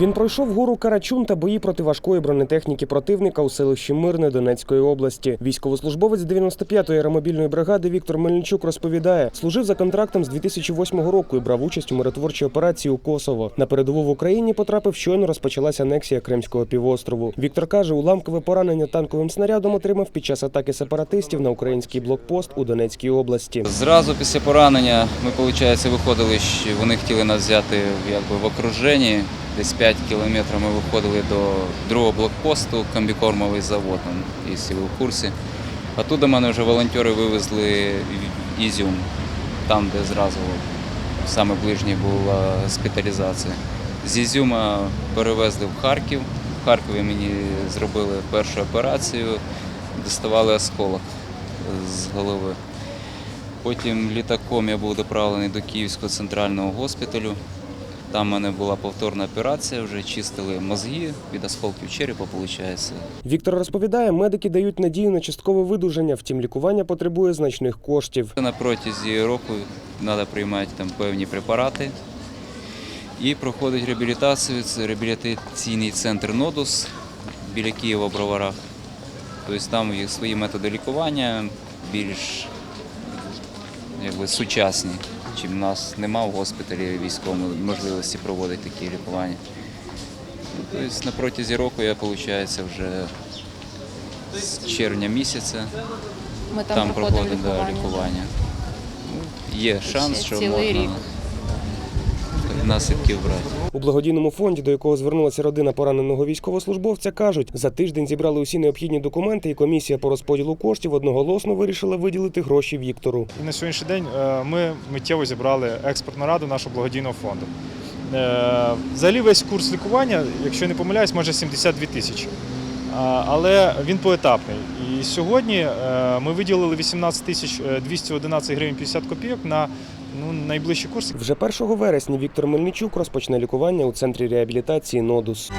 Він пройшов гору Карачун та бої проти важкої бронетехніки противника у селищі Мирне Донецької області. Військовослужбовець 95-ї аеромобільної бригади Віктор Мельничук розповідає, служив за контрактом з 2008 року і брав участь у миротворчій операції у Косово. На передову в Україні потрапив щойно розпочалася анексія Кримського півострову. Віктор каже, уламкове поранення танковим снарядом отримав під час атаки сепаратистів на український блокпост у Донецькій області. Зразу після поранення ми, виходить, виходили, що вони хотіли нас взяти якби, в окруженні. Десь 5 кілометрів ми виходили до другого блокпосту, комбікормовий завод, якщо ви в курсі. Оттуда мене вже волонтери вивезли в Ізюм, там, де зразу саме ближнє була госпіталізація. З Ізюма перевезли в Харків. В Харкові мені зробили першу операцію, доставали осколок з голови. Потім літаком я був доправлений до Київського центрального госпіталю. Там в мене була повторна операція, вже чистили мозги від осколків черепа, виходить. Віктор розповідає, медики дають надію на часткове видужання, втім лікування потребує значних коштів. На протязі року треба приймати там певні препарати і проходить реабілітацію. Це реабілітаційний центр Нодус біля Києва в Броварах. Тобто там свої методи лікування більш якби, сучасні, чим в нас нема в госпіталі військовому можливості проводити такі лікування. Тобто на протязі року я, виходить, вже з червня місяця Ми там, там проходимо лікування. лікування. Є шанс, що можна рік. наслідки брати. У благодійному фонді, до якого звернулася родина пораненого військовослужбовця, кажуть, за тиждень зібрали усі необхідні документи, і комісія по розподілу коштів одноголосно вирішила виділити гроші Віктору. І на сьогоднішній день е, ми миттєво зібрали експертну раду нашого благодійного фонду. Е, Взагалі весь курс лікування, якщо не помиляюсь, може 72 тисячі. Але він поетапний. І сьогодні е, ми виділили 18 тисяч е, 211 гривень 50 копійок на ну, найближчі курс. Вже 1 вересня Віктор Мельничук розпочне лікування у центрі реабілітації Нодус.